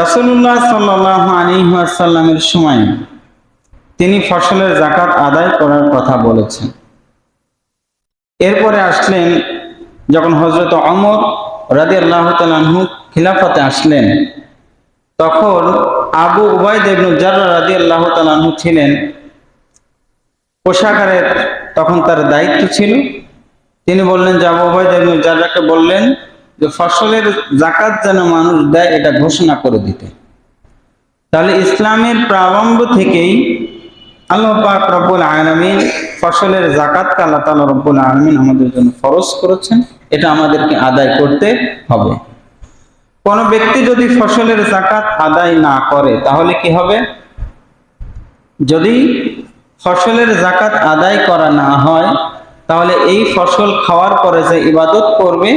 রাসূলুল্লাহ সাল্লাল্লাহু আলাইহি ওয়াসাল্লামের সময় তিনি ফসলের জাকাত আদায় করার কথা বলেছেন। এরপরে আসলেন যখন হজরত অমর রাজি আল্লাহ তালু খিলাফতে আসলেন, তখন আবু উবাইদ ইবনু জাররা রাজি আল্লাহ তালু ছিলেন। কোষাগারের তখন তার দায়িত্ব ছিল। তিনি বললেন যে আবু উবাইদ ইবনু জাররাকে বললেন যে ফসলের জাকাত যেন মানুষ দেয়, এটা ঘোষণা করে দিতে। তাহলে ইসলামের প্রারম্ভ থেকেই আল্লাহ পাক রব্বুল আলমিন ফসলের জাকাতকে আল্লাহ তালা রব্বুল আলমিন আমাদের জন্য ফরজ করেছেন, এটা আমাদেরকে আদায় করতে হবে। কোন ব্যক্তি যদি ফসলের জাকাত আদায় না করে, তাহলে কি হবে? যদি ফসলের জাকাত আদায় করা না হয়, তাহলে এই ফসল খাওয়ার পরে যে ইবাদত করবে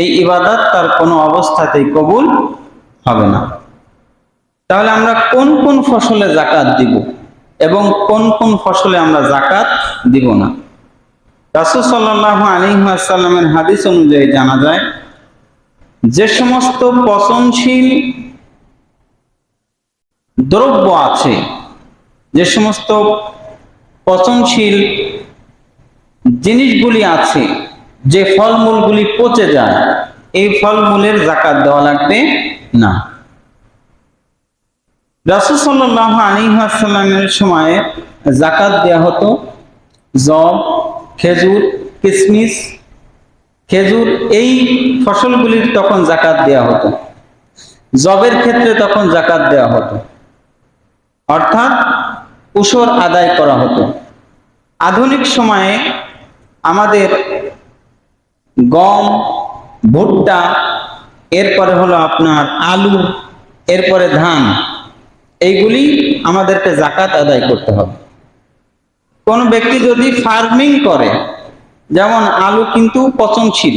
এই ইবাদত তার কোনো অবস্থাতেই কবুল হবে না। তাহলে আমরা কোন কোন ফসলে জাকাত দিব এবং কোন কোন ফসলে আমরা জাকাত দিব না? রাসুল সাল্লাহ আলিহাসাল্লামের হাদিস অনুযায়ী জানা যায়, যে সমস্ত পচনশীল দ্রব্য আছে, যে সমস্ত পচনশীল জিনিসগুলি আছে যে ফলমূলগুলি পচে যায়, এই ফলমূলের জাকাত দেওয়া লাগবে না। জাকাত হতো, জব, খেজুর খেজুর, এই ফসলগুলির তখন জাকাত দেওয়া হতো। জবের ক্ষেত্রে তখন জাকাত দেওয়া হতো। অর্থাৎ উসর আদায় করা হতো। আধুনিক সময়ে আমাদের গম, ভুট্টা, এরপরে হলো আপনার আলু, এরপরে ধান। এইগুলি আমাদেরকে জাকাত আদায় করতে হবে। কোন ব্যক্তি যদি ফার্মিং করে, যেমন আলু কিন্তু পচনশীল,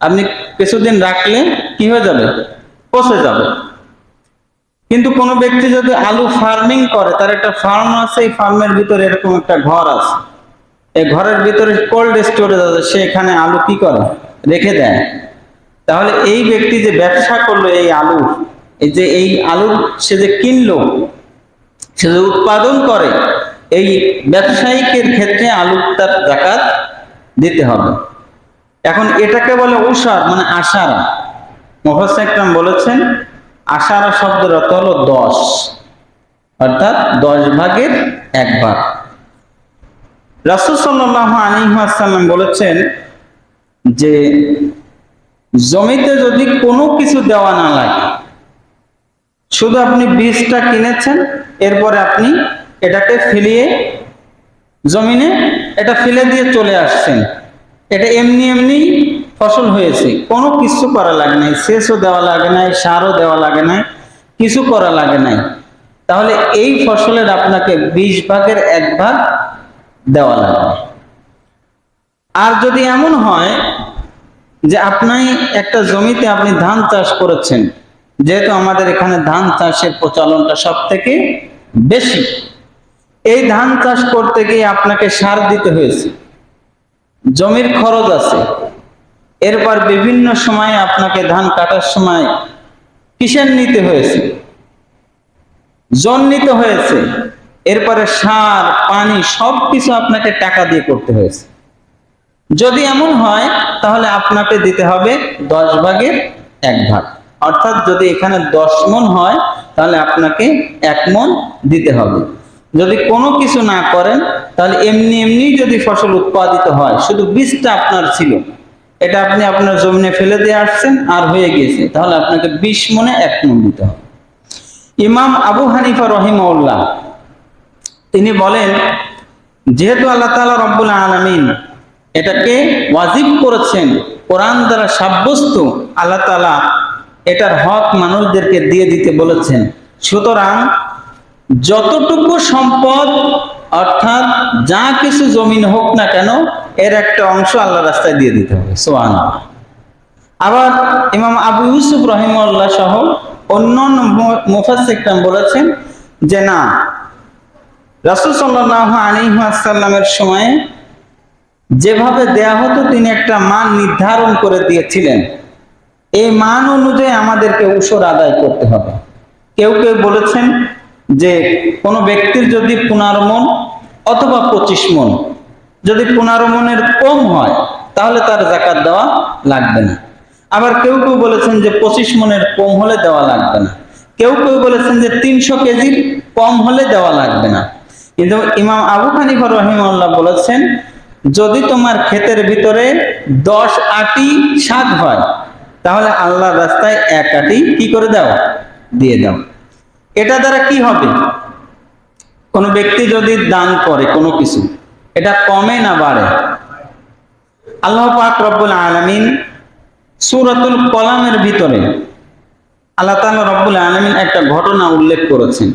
আপনি কিছুদিন রাখলে কি হয়ে যাবে? পচে যাবে। কিন্তু কোনো ব্যক্তি যদি আলু ফার্মিং করে, তার একটা ফার্ম আছে, এই ফার্মের ভিতরে এরকম একটা ঘর আছে। এই ঘরের ভিতরে কোল্ড স্টোরেজ আছে, সে এখানে আলু কি করে? রেখে দেয়। তাহলে এই ব্যক্তি যে ব্যবসা করল এই আলু, এই যে এই আলু সে যে কিনলো, সে যে উৎপাদন করে, এই ব্যবসায়িকের ক্ষেত্রে আলুর তার জাকাত দিতে হবে। এখন এটাকে বলে উষার মানে আশারা। মোফাসাইকরাম বলেছেন, আশারা শব্দের অর্থ হলো দশ। অর্থাৎ দশ ভাগের এক ভাগ। রাসুল সাল্লাহ আলিহাসাল্লাম বলেছেন যে, জমিতে যদি কোনো কিছু দেওয়া না লাগে, শুধু আপনি বীজটা কিনেছেন, এরপরে আপনি এটাকে ফেলিয়ে জমিনে, এটা ফেলে দিয়ে চলে আসছেন। এটা এমনি এমনি ফসল হয়েছে। কোনো কিছু করা লাগে নাই, সেচও দেওয়া লাগে নাই, সারও দেওয়া লাগে নাই, কিছু করা লাগে নাই। তাহলে এই ফসলের আপনাকে বিশ ভাগের এক ভাগ দেওয়া লাগবে আর যদি এমন হয় যে আপনি একটা জমিতে আপনি ধান চাষ করেছেন, যেহেতু আমাদের এখানে ধান চাষের প্রচলনটা সব থেকে বেশি, এই ধান চাষ করতে গিয়ে আপনাকে সার দিতে হয়েছে, জমির খরচ আছে, এরপর বিভিন্ন সময়ে আপনাকে ধান কাটার সময় কিষান নিতে হয়েছে? জন নিতে হয়েছে এরপরে সার, পানি সব কিছু আপনাকে টাকা দিয়ে করতে হয়েছে। যদি এমন হয়, তাহলে আপনাকে দিতে হবে দশ ভাগের এক ভাগ। অর্থাৎ যদি এখানে দশ মন হয়, তাহলে আপনাকে এক মন দিতে হবে। যদি কোনো কিছু না করেন, তাহলে এমনি এমনি যদি ফসল উৎপাদিত হয়, শুধু বীজটা আপনার ছিল, এটা আপনি আপনার জমিনে ফেলে দিয়ে আসছেন আর হয়ে গিয়েছে, তাহলে আপনাকে বিশ মনে এক মন দিতে হবে। ইমাম আবু হানিফা রহিমউল্লাহ তিনি বলেন, যেহেতু আল্লাহ তালা রব্বুল আলমিন এটাকে ওয়াজিব করেছেন, কোরআন দ্বারা সাব্যস্ত, আল্লাহ তালা এটার হক মানুষদেরকে দিয়ে দিতে বলেছেন। সুতরাং যতটুকু সম্পদ, অর্থাৎ যা কিছু জমিন হোক না কেন, এর একটা অংশ আল্লাহ রাস্তায় দিয়ে দিতে হবে। সোহান আবার ইমাম আবু ইউসুফ রহিমউল্লাহ সহ অন্যান্য মুফাসিকরাম বলেছেন যে, না রাসুল সাল্লাহ আলিহাসাল্লামের সময়ে যেভাবে দেয়া হতো, তিনি একটা মান নির্ধারণ করে দিয়েছিলেন। এই মান অনুযায়ী আমাদেরকে উসর আদায় করতে হবে। কেউ কেউ বলেছেন যে কোনো ব্যক্তির যদি পনেরো মন অথবা পঁচিশ মন যদি পনেরো মনের কম হয়, তাহলে তার জাকাত দেওয়া লাগবে না। আবার কেউ কেউ বলেছেন যে পঁচিশ মনের কম হলে দেওয়া লাগবে না। কেউ কেউ বলেছেন যে তিনশো কেজির কম হলে দেওয়া লাগবে না। কিন্তু ইমাম আবু হানিফা রহিমাল্লাহ বলেছেন, যদি তোমার ক্ষেতের ভিতরে দশ আটি শাক হয়, তাহলে আল্লাহর রাস্তায় এক আটি কি করে দাও? দিয়ে দাও। এটা দ্বারা কি হবে? কোনো ব্যক্তি যদি দান করে কোনো কিছু, এটা কমে না বাড়ে? আল্লাহ পাক রব্বুল আলামিন সূরাতুল কলামের ভিতরে আল্লাহ তাআলা রব্বুল আলামিন একটা ঘটনা উল্লেখ করেছেন।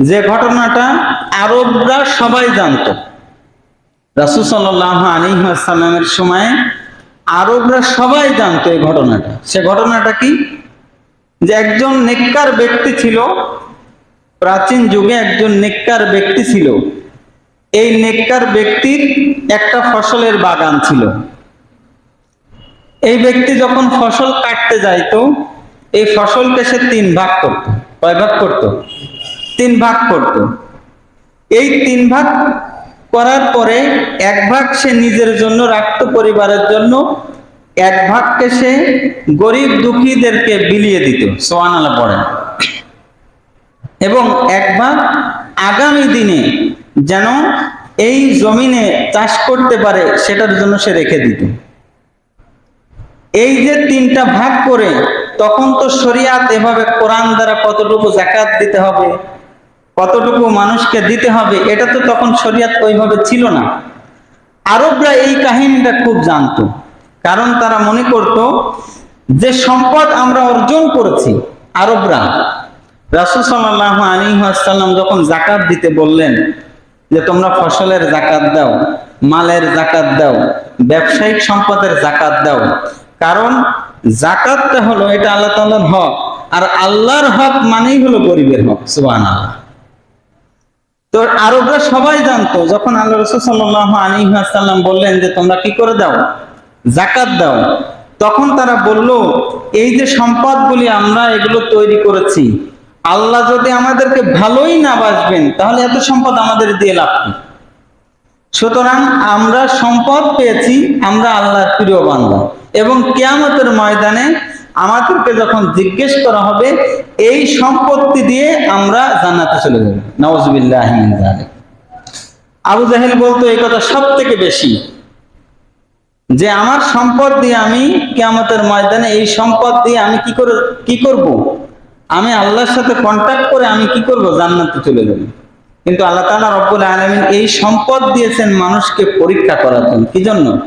যে ঘটনাটা আরবরা সবাই জানত। রাসূল সাল্লাল্লাহু আলাইহি ওয়াসাল্লামের সময় আরবরা সবাই জানতো এই ঘটনাটা। সে ঘটনাটা কি? যে একজন নেককার ব্যক্তি ছিল, প্রাচীন যুগে একজন নেককার ব্যক্তি ছিল। এই নেককার ব্যক্তির একটা ফসলের বাগান ছিল। এই ব্যক্তি যখন ফসল কাটতে যাইতো, এই ফসলকে সে তিন ভাগ করত, কয় ভাগ করত? তিন ভাগ করত। এই তিন ভাগ করার পরে এক ভাগ সে নিজের জন্য রাখতো পরিবারের জন্য, এক ভাগকে সে গরিব দুঃখীদেরকে বিলিয়ে দিত। সোয়ান আলা পড়েন। এবং এক ভাগ আগামী দিনে যেন এই জমিনে চাষ করতে পারে, সেটার জন্য সে রেখে দিত। এই যে তিনটা ভাগ করে, তখন তো শরিয়াত এভাবে কোরআন দ্বারা কতটুকু জাকাত দিতে হবে? কতটুকু মানুষকে দিতে হবে, এটা তো তখন শরিয়াত ওইভাবে ছিল না। আরবরা এই কাহিনীটা খুব জানতো, কারণ তারা মনে করত, যে সম্পদ আমরা অর্জন করেছি আরবরা, রাসুল সাল্লাহ আলী আসাল্লাম যখন জাকাত দিতে বললেন, যে তোমরা ফসলের জাকাত দাও, মালের জাকাত দাও, ব্যবসায়িক সম্পদের জাকাত দাও, কারণ জাকাতটা হলো এটা আল্লাহ তাল্লাহর হক, আর আল্লাহর হক মানেই হলো গরিবের হক সুবান আল্লাহ তো আরবরা সবাই জানতো, যখন আল্লাহ রসুল সাল্লাহ আলী আসাল্লাম বললেন যে, তোমরা কি করে দাও? জাকাত দাও। তখন তারা বলল, এই যে সম্পদগুলি আমরা এগুলো তৈরি করেছি, আল্লাহ যদি আমাদেরকে ভালোই না বাসবেন, তাহলে এত সম্পদ আমাদের দিয়ে লাভ কি? সুতরাং আমরা সম্পদ পেয়েছি, আমরা আল্লাহর প্রিয় বান্ধব এবং কেয়ামতের ময়দানে আমাদেরকে যখন জিজ্ঞেস করা হবে, এই সম্পত্তি দিয়ে আমরা জান্নাতে চলে যাব। নওয়াজবিল্লাহ আবু জাহেল বলতো, এই কথা সব থেকে বেশি। যে আমার সম্পদ দিয়ে আমি কেয়ামতের ময়দানে এই সম্পদ দিয়ে আমি কি করে, কি করব? আমি আল্লাহর সাথে কন্ট্যাক্ট করে আমি কি করব? জান্নাতে চলে যাব। কিন্তু আল্লাহ তাআলা রব্বুল আলামিন এই সম্পদ দিয়েছেন মানুষকে পরীক্ষা করার জন্য। কি জন্য?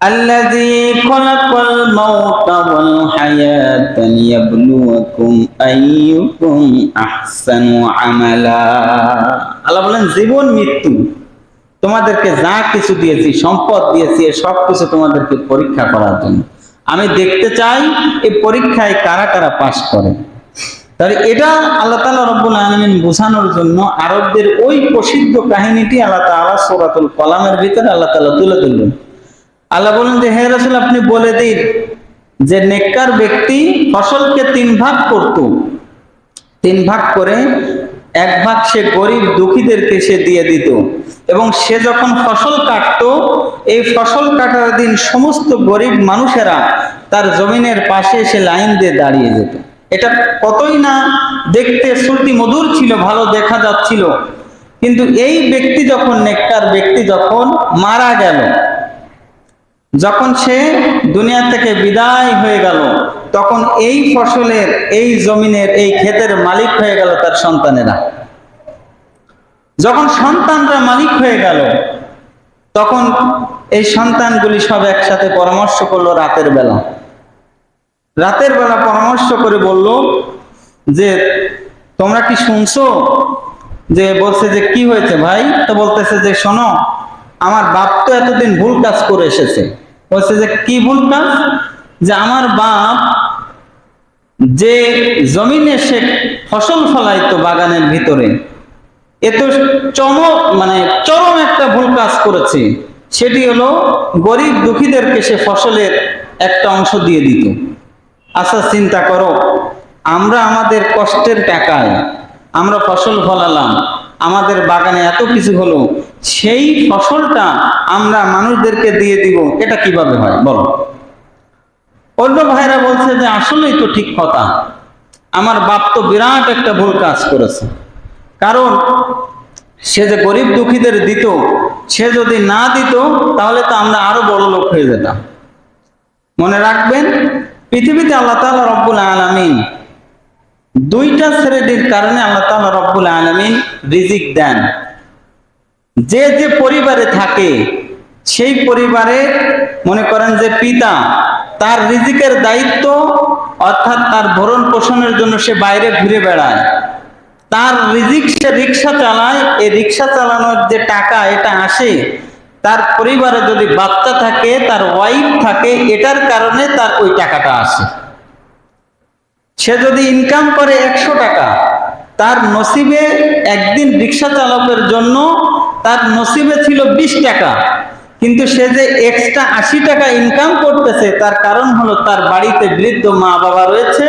الذي خلق الموت والحياة ليبلوكم أيكم أحسن عملا আল্লাহ বলেন জীবন মৃত্যু তোমাদেরকে যা কিছু দিয়েছি সম্পদ দিয়েছি এ সব কিছু তোমাদেরকে পরীক্ষা করার জন্য আমি দেখতে চাই এই পরীক্ষায় কারা কারা পাশ করে তাহলে এটা আল্লাহ তালা রব্বুল আলমিন বোঝানোর জন্য আরবদের ওই প্রসিদ্ধ কাহিনীটি আল্লাহ তালা সোরাতুল কলামের ভিতরে আল্লাহ তালা তুলে তুললেন আল্লাহ বলেন যে, হে রসুল, আপনি বলে দিন যে, নেককার ব্যক্তি ফসলকে তিন ভাগ করত। তিন ভাগ করে এক ভাগ সে গরিব দুঃখীদেরকে সে দিয়ে দিত। এবং সে যখন ফসল কাটতো, এই ফসল কাটার দিন সমস্ত গরিব মানুষেরা তার জমিনের পাশে এসে লাইন দিয়ে দাঁড়িয়ে যেত। এটা কতই না দেখতে শ্রুতি মধুর ছিল, ভালো দেখা যাচ্ছিল। কিন্তু এই ব্যক্তি যখন, নেককার ব্যক্তি যখন মারা গেল যখন সে দুনিয়া থেকে বিদায় হয়ে গেল, তখন এই ফসলের, এই জমিনের, এই ক্ষেতের মালিক হয়ে গেল তার সন্তানেরা। যখন সন্তানরা মালিক হয়ে গেল, তখন এই সন্তানগুলি সব একসাথে পরামর্শ করল রাতের বেলা। রাতের বেলা পরামর্শ করে বলল যে, তোমরা কি শুনছো? যে বলছে যে, কি হয়েছে ভাই? তো বলতেছে যে, শোনো, আমার বাপ তো এতদিন ভুল কাজ করে এসেছে। বলছে যে, কি ভুল কাজ? যে আমার বাপ যে জমিনে সে ফসল ফলাইতো বাগানের ভিতরে, এ তো চমক মানে চরম একটা ভুল কাজ করেছে। সেটি হলো গরিব দুঃখীদেরকে সে ফসলের একটা অংশ দিয়ে দিত। আচ্ছা চিন্তা করো, আমরা আমাদের কষ্টের টাকায় আমরা ফসল ফলালাম আমাদের বাগানে এত কিছু হলো, সেই ফসলটা আমরা মানুষদেরকে দিয়ে দিব, এটা কীভাবে হয়? বলো। অন্য ভাইরা বলছে যে, আসলেই তো ঠিক কথা। আমার বাপ তো বিরাট একটা ভুল কাজ করেছে। কারণ সে যে গরিব দুঃখীদের দিত, সে যদি না দিত, তাহলে তো আমরা আরও বড় লোক হয়ে যেতাম। মনে রাখবেন, পৃথিবীতে আল্লাহ তাআলা রব্বুল আলামিন দুইটা শ্রেণির কারণে আল্লাহ তাআলা রব্বুল আলামিন রিজিক দেন। যে যে পরিবারে থাকে, সেই পরিবারে মনে করেন যে পিতা, তার রিজিকের দায়িত্ব অর্থাৎ তার ভরণ পোষণের জন্য সে বাইরে ঘুরে বেড়ায়। তার রিজিক সে রিক্সা চালায় এই রিক্সা চালানোর যে টাকা এটা আসে, তার পরিবারে যদি বাচ্চা থাকে, তার ওয়াইফ থাকে, এটার কারণে তার ওই টাকাটা আসে। সে যদি ইনকাম করে একশো টাকা, তার নসিবে একদিন রিক্সা চালকের জন্য তার নসিবে ছিল বিশ টাকা। কিন্তু সে যে এক্সট্রা আশি টাকা ইনকাম করতেছে, তার কারণ হলো তার বাড়িতে বৃদ্ধ মা বাবা রয়েছে।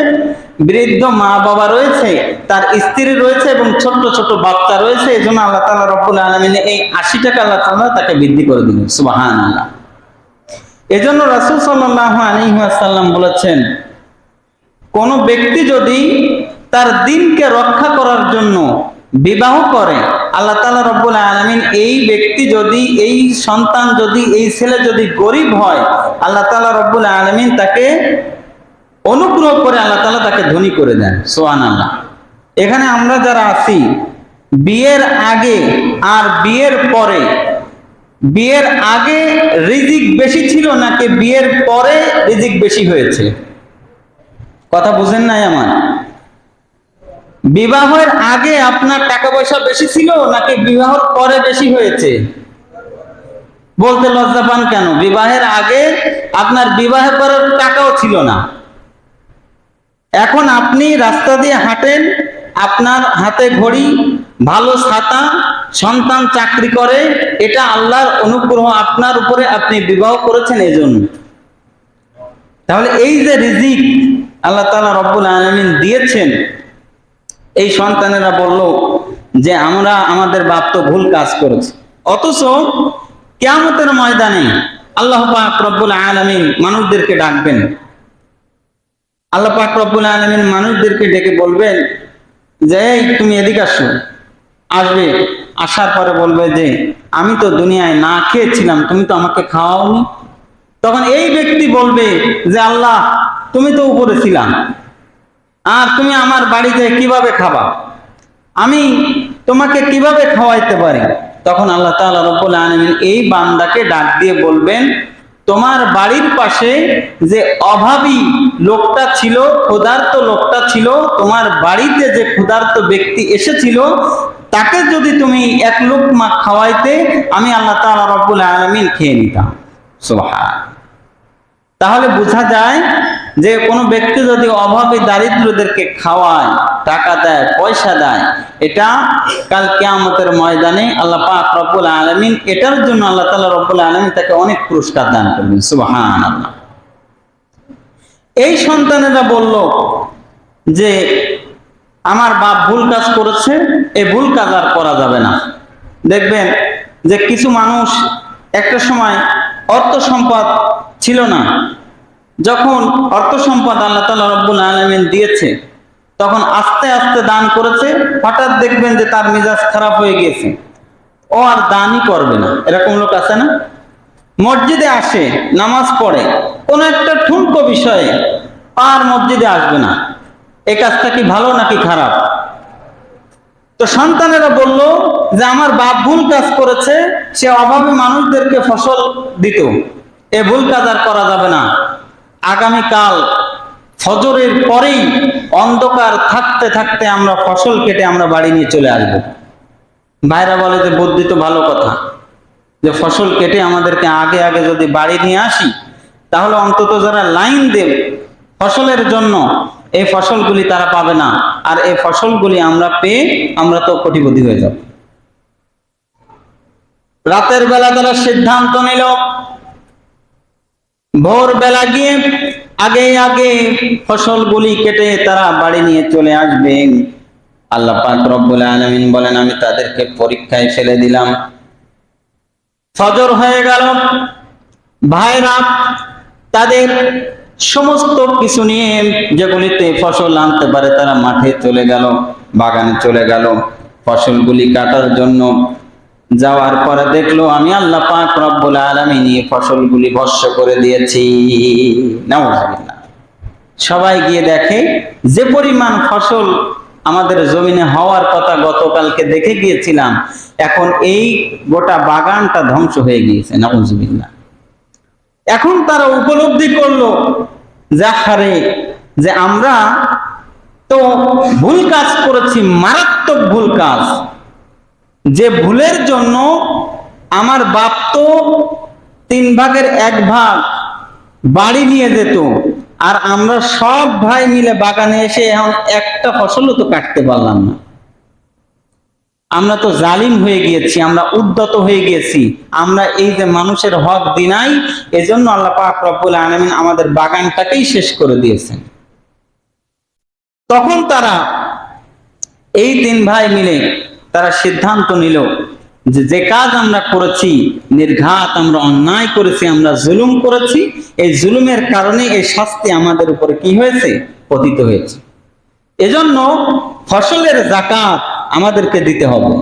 বৃদ্ধ মা বাবা রয়েছে, তার স্ত্রী রয়েছে এবং ছোট্ট ছোট বাচ্চা রয়েছে। এই জন্য আল্লাহ তালা রব্বুল আলমিন এই আশি টাকা আল্লাহ তালা তাকে বৃদ্ধি করে দিলেন। সুবাহান আল্লাহ এজন্য রাসুল সাল্লাহ আলহিহাসাল্লাম বলেছেন কোন ব্যক্তি যদি তার দিনকে রক্ষা করার জন্য বিবাহ করে, আল্লাহ তালা রব্বুল আলমিন এই ব্যক্তি যদি, এই সন্তান যদি, এই ছেলে যদি গরিব হয়, আল্লাহ তালা রব্বুল আলমিন তাকে অনুগ্রহ করে আল্লাহ তালা তাকে ধনী করে দেন সোহান আল্লাহ এখানে আমরা যারা আছি, বিয়ের আগে আর বিয়ের পরে, বিয়ের আগে রিজিক বেশি ছিল নাকি বিয়ের পরে রিজিক বেশি হয়েছে? কথা বুঝেন নাই আমার? বিবাহের আগে আপনার টাকা পয়সা বেশি ছিল নাকি বিবাহের পরে বেশি হয়েছে? বলতে লজ্জা পান কেন? বিবাহের আগে আপনার বিবাহের পরে টাকাও ছিল না। এখন আপনি রাস্তা দিয়ে হাঁটেন, আপনার হাতে ঘড়ি, ভালো ছাতা, সন্তান চাকরি করে, এটা আল্লাহর অনুগ্রহ আপনার উপরে আপনি বিবাহ করেছেন এজন্য। তাহলে এই যে রিজিক আল্লাহ তালা রব্বুল আলমিন দিয়েছেন। এই সন্তানেরা বলল যে, আমরা আমাদের বাপ তো ভুল কাজ করেছি। অথচ কেয়ামতের ময়দানে আল্লাহ পাক রব্বুল আলমিন মানুষদেরকে ডাকবেন। আল্লাহ পাক রব্বুল আলমিন মানুষদেরকে ডেকে বলবেন যে, এই, তুমি এদিকে আসো। আসবে, আসার পরে বলবে যে, আমি তো দুনিয়ায় না খেয়েছিলাম, তুমি তো আমাকে খাওয়াওনি? তখন এই ব্যক্তি বলবে যে, আল্লাহ তুমি তো উপরে ছিলাম আর তুমি আমার বাড়িতে কীভাবে খাবা? আমি তোমাকে কীভাবে খাওয়াইতে পারি? তখন আল্লাহ তাআলা রব্বুল আলামিন এই বান্দাকে ডাক দিয়ে বলবেন, তোমার বাড়ির পাশে যে অভাবী লোকটা ছিল, ক্ষুধার্ত লোকটা ছিল, তোমার বাড়িতে যে ক্ষুধার্ত ব্যক্তি এসেছিল, তাকে যদি তুমি এক লোকমা খাওয়াইতে, আমি আল্লাহ তাআলা রব্বুল আলামিন খেয়ে নিতাম। তাহলে বোঝা যায় যে কোনো ব্যক্তি যদি অভাবী দারিদ্রদেরকে খাওয়ায়, টাকা দেয়, পয়সা দেয়, এটা কাল কেয়ামতের ময়দানে আল্লাহ পাক রব্বুল আলমিন, এটার জন্য আল্লাহ তালা রব্বুল আলমিন তাকে অনেক পুরস্কার দান করবেন। সুবাহান আল্লাহ এই সন্তানেরা বলল যে, আমার বাপ ভুল কাজ করেছে এই ভুল কাজ আর করা যাবে না। দেখবেন যে কিছু মানুষ একটা সময় অর্থ সম্পদ ছিল না যখন অর্থ সম্পদ আল্লাহ তালা রব্বুল আলমিন দিয়েছে, তখন আস্তে আস্তে দান করেছে, হঠাৎ দেখবেন যে তার মেজাজ খারাপ হয়ে গিয়েছে। ও আর দানই করবে না। এরকম লোক আছে না? মসজিদে আসে, নামাজ পড়ে, কোন একটা ঠুনকো বিষয়ে আর মসজিদে আসবে না। এ কাজটা কি ভালো নাকি খারাপ? তো সন্তানেরা বলল যে, আমার বাপ ভুল কাজ করেছে, সে অভাবে মানুষদেরকে ফসল দিত। এ ভুল কাজ আর করা যাবে না। আগামীকাল ফজরের পরেই অন্ধকার থাকতে থাকতে আমরা ফসল কেটে আমরা বাড়ি নিয়ে চলে আসব। ভাইরা বলে যে, বুদ্ধি তো ভালো কথা। যে ফসল কেটে আমাদেরকে আগে আগে যদি বাড়ি নিয়ে আসি, তাহলে অন্তত যারা লাইন দেবে, ফসলের জন্য এই ফসলগুলি তারা পাবে না। আর এই ফসলগুলি আমরা পেয়ে আমরা তো কোটিপতি হয়ে যাব। রাতের বেলা তারা সিদ্ধান্ত নিল ভোর বেলা গিয়ে আগে আগে ফসলগুলি কেটে তারা বাড়ি নিয়ে চলে আসবেন। আল্লাহ পাক রব্বুল আলামিন বলেন, আমি তাদেরকে পরীক্ষায় ফেলে দিলাম। ফজর হয়ে গেল। ভাইরা, তাদের সমস্ত কিছু নিয়ে যেগুলিতে ফসল আনতে পারে তারা মাঠে চলে গেল, বাগানে চলে গেল। ফসলগুলি কাটার জন্য যাওয়ার পরে দেখল আমি আল্লাহ পাক রব্বুল এই ফসলগুলি ভস্য করে দিয়েছি। সবাই গিয়ে দেখে, যে পরিমাণ ফসল আমাদের জমিনে হওয়ার কথা গতকালকে দেখে গিয়েছিলাম, এখন এই গোটা বাগানটা ধ্বংস হয়ে গিয়েছে, নাউজুবিল্লাহ। এখন তারা উপলব্ধি করল যে হারে যে আমরা তো ভুল কাজ করেছি, মারাত্মক ভুল কাজ। যে ভুলের জন্য আমার বাপ তো তিন ভাগের এক ভাগ বাড়ি নিয়ে যেত, আর আমরা সব ভাই মিলে বাগানে এসে এখন একটা ফসলও তো কাটতে পারলাম না। আমরা তো জালিম হয়ে গিয়েছি, আমরা উদ্যত হয়ে গিয়েছি, আমরা এই যে মানুষের হক দিনাই, এজন্য আল্লাহ পাক রব্বুল আলামিন আমাদের বাগানটাকেই শেষ করে দিয়েছেন। তখন তারা এই তিন ভাই মিলে তারা সিদ্ধান্ত নিল যে কাজ আমরা করেছি, নির্ঘাত আমরা অন্যায় করেছি, আমরা জুলুম করেছি, এই জুলুমের কারণে এই শাস্তি আমাদের উপরে কি হয়েছে? পতিত হয়েছে। এজন্য ফসলের জাকাত আমাদেরকে দিতে হবে।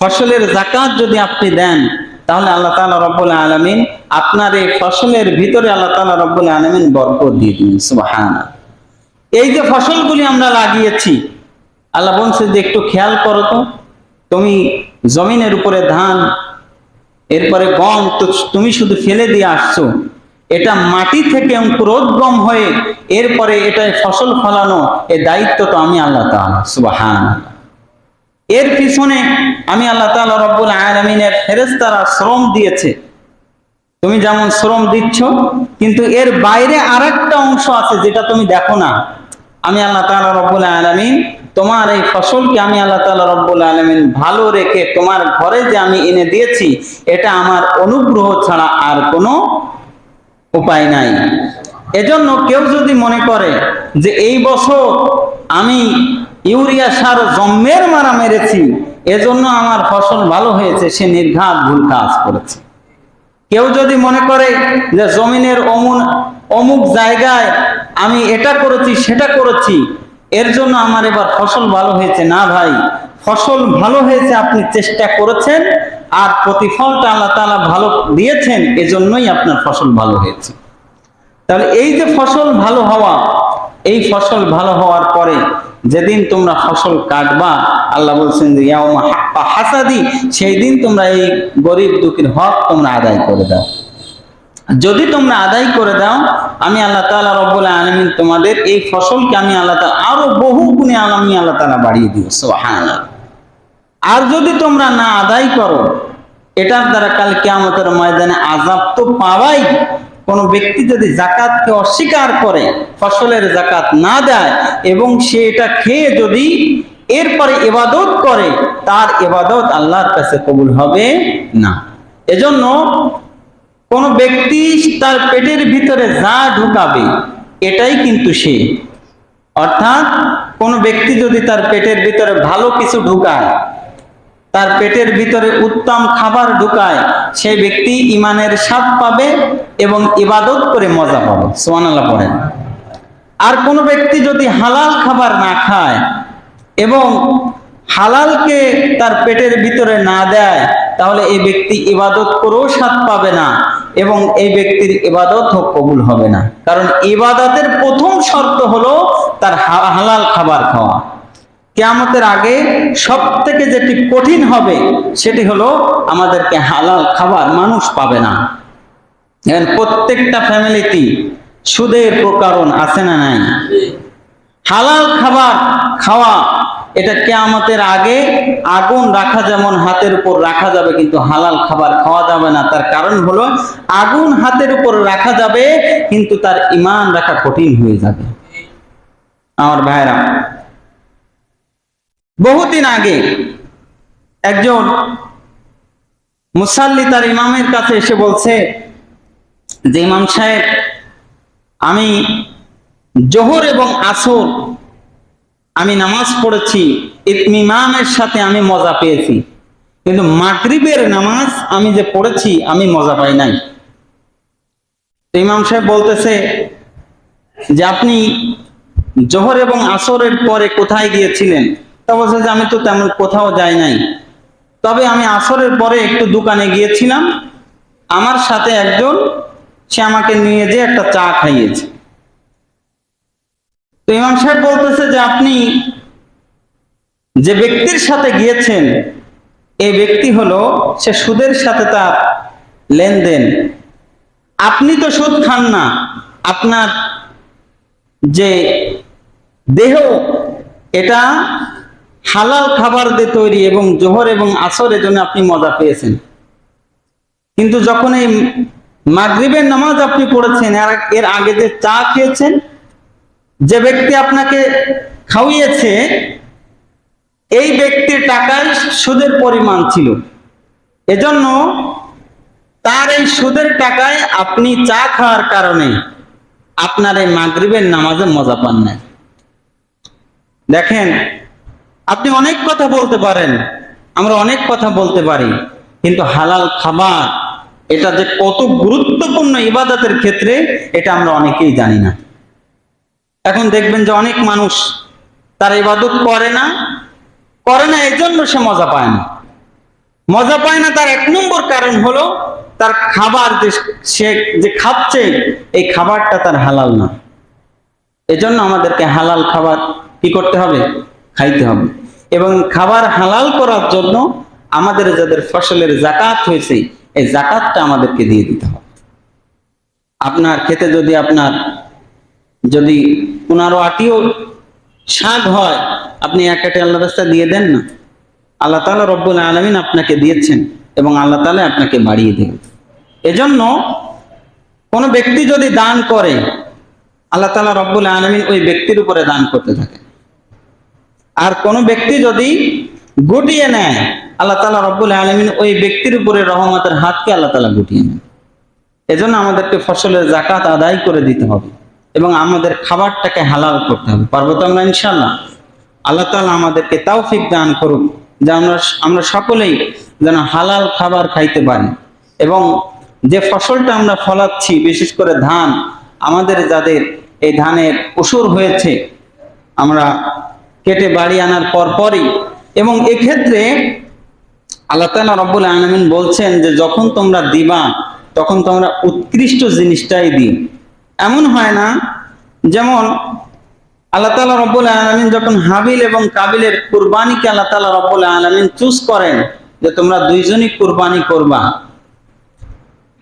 ফসলের জাকাত যদি আপনি দেন, তাহলে আল্লাহ তাআলা রব্বুল আলামিন আপনার এই ফসলের ভিতরে আল্লাহ তাআলা রব্বুল আলামিন বরকত দিয়ে দিন সুবহানাল্লাহ। এই যে ফসলগুলি আমরা লাগিয়েছি, আল্লাহ বলছে যে একটু খেয়াল করো তো। তুমি জমিনের উপরে ধান, এরপরে গম, তো তুমি শুধু ফেলে দিয়ে আসছো। এটা মাটি থেকে অঙ্কুরোদ্গম হয়ে এরপরে এটায় ফসল ফলানো এর দায়িত্ব তো আমি আল্লাহ তাআলা এর পিছনে আমি আল্লাহ তাআলা রব্বুল আলামিনের ফেরেশতারা শ্রম দিয়েছে। তুমি যেমন শ্রম দিচ্ছ, কিন্তু এর বাইরে আরেকটা অংশ আছে যেটা তুমি দেখো না। আমি আল্লাহ তাআলা রব্বুল আলামিন তোমার এই ফসলকে আমি আল্লাহ তাআলা রব্বুল আলামিন ভালো রেখে তোমার ঘরে যে আমি এনে দিয়েছি, এটা আমার অনুগ্রহ ছাড়া আর কোনো উপায় নাই। এজন্য কেউ যদি মনে করে যে এই বছর আমি ইউরিয়া সার জম্মের মারা মেরেছি, এজন্য আমার ফসল ভালো হয়েছে, সে নির্ঘাত ভুল কাজ করেছে। কেউ যদি মনে করে যে জমিনের অমুন অমুক জায়গায় আমি এটা করেছি, সেটা করেছি। এর জন্য আমার এবার ফসল ভালো হয়েছে। না ভাই, ফসল ভালো হয়েছে আপনি চেষ্টা করেছেন আর প্রতিফলটা আল্লাহ তালা ভালো দিয়েছেন, এজন্যই আপনার ফসল ভালো হয়েছে। তাহলে এই যে ফসল ভালো হওয়া, এই ফসল ভালো হওয়ার পরে যেদিন তোমরা ফসল কাটবা, আল্লাহ বলছেন যে হাসাদি, সেই দিন তোমরা এই গরিব দুঃখীর হক তোমরা আদায় করে দাও। যদি তোমরা আদায় করে দাও, আমি আল্লাহ তাআলা রব্বুল আলামিন তোমাদের এই ফসলকে আমি আল্লাহ তাআলা আরও বহু গুণে আমি আল্লাহ তাআলা বাড়িয়ে দিব, সুবহানাল্লাহ। আর যদি তোমরা না আদায় করো, এটার দ্বারা কাল কিয়ামতের ময়দানে আযাব তো পাওয়াই। কোন ব্যক্তি যদি জাকাতকে অস্বীকার করে, ফসলের জাকাত না দেয়, এবং সে এটা খেয়ে যদি এরপরে এবাদত করে, তার এবাদত আল্লাহর কাছে কবুল হবে না। এজন্য কোন ব্যক্তি তার পেটের ভিতরে যা ঢুকাবে, এটাই কিন্তু সে। অর্থাৎ কোন ব্যক্তি যদি তার পেটের ভিতরে ভালো কিছু ঢুকায়, তার পেটের ভিতরে উত্তম খাবার ঢুকায় সেই ব্যক্তি ইমানের স্বাদ পাবে এবং ইবাদত করে মজা পাবে। সোয়ানাল্লাহ পড়েন। আর কোন ব্যক্তি যদি হালাল খাবার না খায় এবং হালালকে তার পেটের ভিতরে না দেয়, তাহলে এই ব্যক্তি ইবাদত করেও স্বাদ পাবে না। এবং এই ব্যক্তির ইবাদত হোক কবুল হবে না। কারণ ইবাদতের প্রথম শর্ত হলো তার হালাল খাবার খাওয়া। কেয়ামতের আগে সব থেকে যেটি কঠিন হবে সেটি হলো আমাদেরকে হালাল খাবার মানুষ পাবে না। প্রত্যেকটা ফ্যামিলিতে সুদের প্রকারণ আছে না নাই? হালাল খাবার খাওয়া এটা কেয়ামতের আগে আগুন রাখা যেমন হাতের উপর রাখা যাবে, কিন্তু হালাল খাবার খাওয়া যাবে না। তার কারণ হলো, আগুন হাতের উপর রাখা যাবে, কিন্তু তার ইমান রাখা কঠিন হয়ে যাবে। আমার ভাইরা বহুদিন আগে একজন মুসাল্লি তার ইমামের কাছে এসে বলছে যে, ইমাম সাহেব, আমি জোহর এবং আসর আমি নামাজ পড়েছি, ইতমিমামের সাথে আমি মজা পেয়েছি। কিন্তু মাগরিবের নামাজ আমি যে পড়েছি, আমি মজা পাই নাই। ইমাম সাহেব বলতেছে যে, আপনি জোহর এবং আসরের পরে কোথায় গিয়েছিলেন? তা বলছে যে, আমি তো তেমন কোথাও যাই নাই। তবে আমি আসরের পরে একটু দোকানে গিয়েছিলাম। আমার সাথে একজন, সে আমাকে নিয়ে যে একটা চা খাইয়েছে। তো ইমাম সাহেব বলতেছে যে আপনি যে ব্যক্তির সাথে গিয়েছেন এই ব্যক্তি হলো, সে সুদের সাথে তার লেনদেন। আপনি তো সুদ খান না, আপনার যে দেহ, এটা হালাল খাবার দিয়ে তৈরি এবং জোহর এবং আসরের জন্য আপনি মজা পেয়েছেন। কিন্তু যখন এই মাগরিবের নামাজ আপনি পড়েছেন এর আগে যে চা খেয়েছেন যে ব্যক্তি আপনাকে খাওয়িয়েছে, এই ব্যক্তির টাকায় সুদের পরিমাণ ছিল। এজন্য তার এই সুদের টাকায় আপনি চা খাওয়ার কারণে আপনার এই মাগরিবের নামাজে মজা পান নাই। দেখেন, আপনি অনেক কথা বলতে পারেন, আমরা অনেক কথা বলতে পারি, কিন্তু হালাল খাবার, এটা যে কত গুরুত্বপূর্ণ ইবাদতের ক্ষেত্রে, এটা আমরা অনেকেই জানি না। এখন দেখবেন যে অনেক মানুষ তার ইবাদত করে না করে না এই জন্য সে মজা পায় না। মজা পায় না তার এক নম্বর কারণ হলো তার খাবার যে সে যে খাচ্ছে, এই খাবারটা তার হালাল না। এজন্য আমাদেরকে হালাল খাবার কি করতে হবে? খাইতে হবে। এবং খাবার হালাল করার জন্য আমাদের যাদের ফসলের জাকাত হয়েছে, এই জাকাতটা আমাদেরকে দিয়ে দিতে হবে। আপনার খেতে যদি আপনার যদি পনেরো আটিও শাক হয়, আপনি এক আটি আল্লাহ রাস্তা দিয়ে দেন না। আল্লাহ তালা রব্বুল আলমিন আপনাকে দিয়েছেন এবং আল্লাহ তালা আপনাকে বাড়িয়ে দেবেন। এজন্য কোনো ব্যক্তি যদি দান করে, আল্লাহ তালা রব্বুল আলমিন ওই ব্যক্তির উপরে দান করতে থাকে। আর কোন ব্যক্তি যদি গুটিয়ে নেয়, আল্লাহ তালা রব্বুল আলমিন ওই ব্যক্তির উপরে রহমতের হাতকে আল্লাহ তালা গুটিয়ে নেয় এজন্য আমাদেরকে ফসলের জাকাত আদায় করে দিতে হবে। এবং আমাদের খাবারটাকে হালাল করতে হবে। পারব তো আমরা ইনশাল্লাহ আল্লাহ তালা আমাদেরকে তৌফিক দান করুক, যে আমরা আমরা সকলেই যেন হালাল খাবার খাইতে পারি। এবং যে ফসলটা আমরা ফলাচ্ছি, বিশেষ করে ধান, আমাদের যাদের এই ধানের উসুর হয়েছে, আমরা কেটে বাড়ি আনার পর পরই, এবং এক্ষেত্রে আল্লাহ তালা রব্বুল আলমিন বলছেন যে যখন তোমরা দিবা, তখন তোমরা উৎকৃষ্ট জিনিসটাই দিই এমন হয় না, যেমন আল্লাহ তালা রব্বুল আলমিন যখন হাবিল এবং কাবিলের কুরবানিকে আল্লাহ তালা রব্বুল আলমিন চুজ করেন যে তোমরা দুইজনই কুরবানি করবা।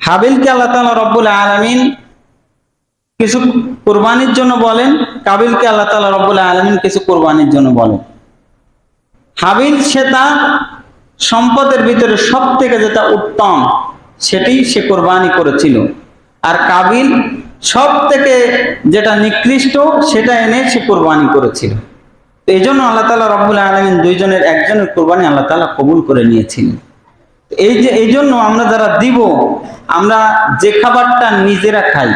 হাবিলকে আল্লাহ তালা রব্বুল আলমিন কিছু কোরবানির জন্য বলেন, কাবিলকে আল্লাহ তালা রব্বুল আলমিন কিছু কোরবানির জন্য বলেন। হাবিল সে তার সম্পদের ভিতরে সব থেকে যেটা উত্তম সেটি সে কোরবানি করেছিল। আর কাবিল সব থেকে যেটা নিকৃষ্ট, সেটা এনে সে কোরবানি করেছিল। এই জন্য আল্লাহ তালা রব্বুল আলমিন দুইজনের, একজনের কোরবানি আল্লাহ তালা কবুল করে নিয়েছিলেন এই যে, এই জন্য আমরা যারা দিব, আমরা যে খাবারটা নিজেরা খাই।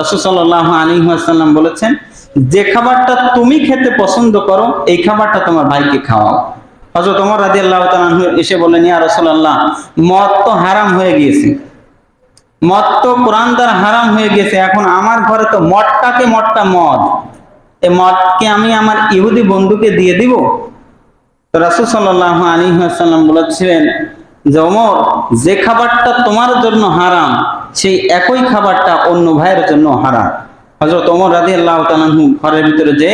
রসুসাল্লাহ আলী আসাল্লাম বলেছেন, যে খাবারটা তুমি খেতে পছন্দ করো, এই খাবারটা তোমার ভাইকে খাওয়াও। হজরত তোমার রাজি আল্লাহ এসে বলেন ইয়া রসুল্লাহ মদ তো হারাম হয়ে গিয়েছে। মদ তো কোরআন দ্বারা হারাম হয়ে গেছে, এখন আমার ঘরে তো মদটাকে মদটা মদ? এই মদকে আমি আমার ইহুদি বন্ধুকে দিয়ে দিব? তো রাসুল সাল্লাহ আলী আসাল্লাম বলেছিলেন যে, ওমর, যে খাবারটা তোমার জন্য হারাম, সেই একই খাবারটা অন্য ভাইয়ের জন্য হারাম। হজরত ওমর রাজি আল্লাহ ঘরের ভিতরে যে